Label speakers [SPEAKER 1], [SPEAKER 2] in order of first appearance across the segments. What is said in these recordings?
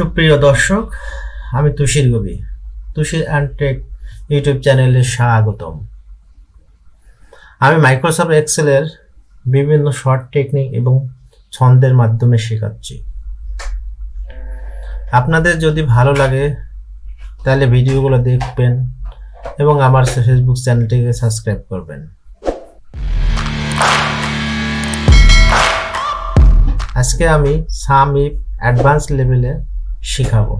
[SPEAKER 1] সুপ্রিয় দর্শক, আমি তুষির গবি, তুষির অ্যান্টেক ইউটিউব চ্যানেলে স্বাগতম। আমি মাইক্রোসফট এক্সেলের বিভিন্ন শর্ট টেকনিক এবং ছন্দের মাধ্যমে শেখাচ্ছি। আপনাদের যদি ভালো লাগে, তাহলে ভিডিওগুলো দেখবেন এবং আমার ফেসবুক চ্যানেলটিকে সাবস্ক্রাইব করবেন। আজকে আমি সাম ইফ অ্যাডভান্স লেভেলে শেখাবো।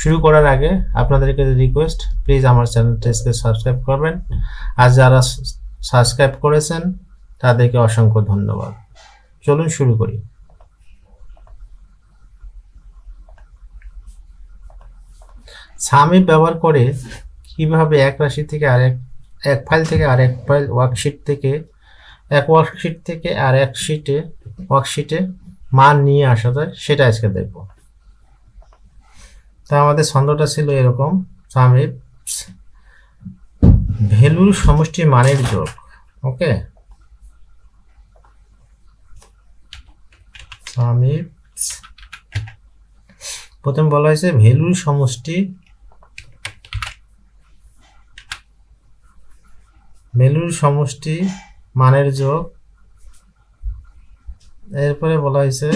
[SPEAKER 1] শুরু করার আগে আপনাদেরকে রিকোয়েস্ট প্লিজ আমার চ্যানেলটিকে সাবস্ক্রাইব করবেন। আর যারা সাবস্ক্রাইব করেছেন, তাদেরকে অসংখ্য ধন্যবাদ। চলুন শুরু করি। সামিপ ব্যবহার করে কীভাবে এক রাশি থেকে আরেক এক ফাইল থেকে আরেক ফাইল ওয়ার্কশিট থেকে, এক ওয়ার্কশিট থেকে আর এক শিটে ওয়ার্কশিটে মান নিয়ে আসা যায়, সেটা আজকে দেখব। তা আমাদের ছন্দটা ছিল এরকম সামিপ ভ্যালুর সমষ্টি মানের যোগ, ওকে? প্রথম বলা হয়েছে ভ্যালুর সমষ্টি ভ্যালুর সমষ্টি মানের যোগ। এরপরে বলা হয়েছে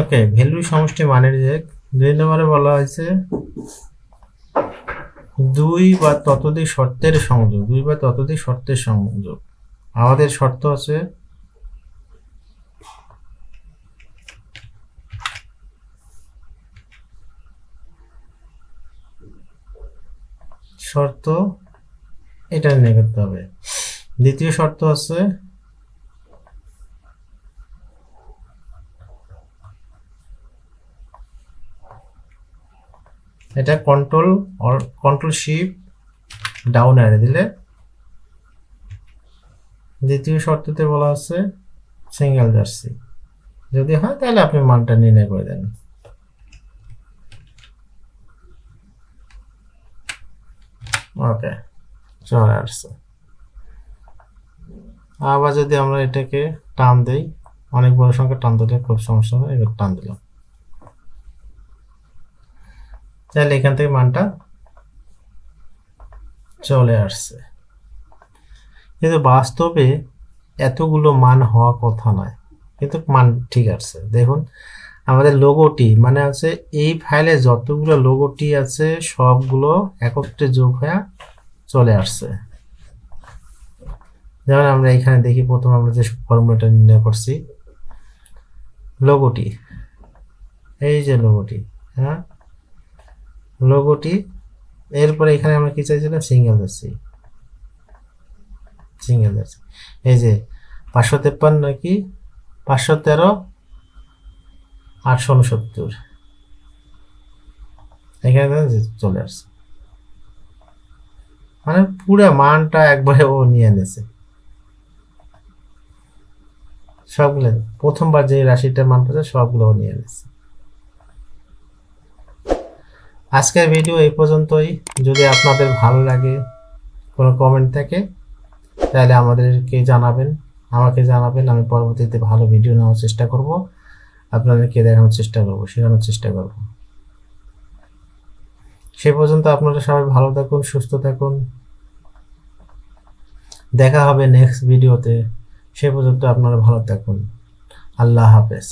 [SPEAKER 1] ওকে, ভ্যালু সমষ্টি মানের যে দুই নম্বরে বলা হয়েছে, দুই বা ততোধিক শর্তের সংযোগ, দুই বা ততোধিক শর্তের সংযোগ। আমাদের শর্ত আছে শর্ত এটা নিয়ে করতে হবে। দ্বিতীয় শর্ত আছে, এটা কন্ট্রোল কন্ট্রোল শিপ ডাউন এনে দিলে। দ্বিতীয় শর্ততে বলা আছে সিঙ্গেল জার্সি যদি হয় তাহলে আপনি মানটা নির্ণয় করে দেন। ওকে, চলে আসছে। আবার যদি আমরা এটাকে টান দেই, অনেক বড় সংখ্যা টান দিলে খুব সমস্যা হয়, এবার টান দিলাম। তাহলে এখান থেকে মানটা চলে আসছে। কিন্তু বাস্তবে এতগুলো মান হওয়া কথা নয়, কিন্তু মান ঠিক আছে। দেখুন আমাদের লোগোটি মানে আছে এই ফাইলে যতগুলো লোগোটি আছে, সবগুলো একত্রে যোগ হয়ে চলে আসছে। যেমন আমরা এখানে দেখি, প্রথম আমরা যে ফর্মুলাটা নির্ণয় করছি লোগোটি এই যে লোগোটি হ্যাঁ? লোগোটি এরপরে এখানে আমরা কি চাইছিলাম? সিঙ্গেল জার্সি সিঙ্গেল জার্সি এই যে পাঁচশো তেপ্পান্ন কি? পাঁচশো তেরো আটশো উনসত্তর। এখানে চলে আসছে। মানে পুরো মানটা একবারে ও নিয়ে এনেছে সবগুলো, প্রথমবার যে রাশিটার মান পেয়েছে, সবগুলো ও নিয়ে এনেছে আজকের ভিডিও এই পর্যন্তই। যদি আপনাদের ভালো লাগে, কোনো কমেন্ট থাকে, তাহলে আমাদেরকে জানাবেন। আমাকে জানাবেন, আমি পরবর্তীতে ভালো ভিডিও নেওয়ার চেষ্টা করব। আপনাদেরকে দেখানোর চেষ্টা করব, শেখানোর চেষ্টা করব। সে পর্যন্ত আপনারা সবাই ভালো থাকুন, সুস্থ থাকুন। দেখা হবে নেক্সট ভিডিওতে সে পর্যন্ত আপনারা ভালো থাকুন। আল্লাহ হাফেজ।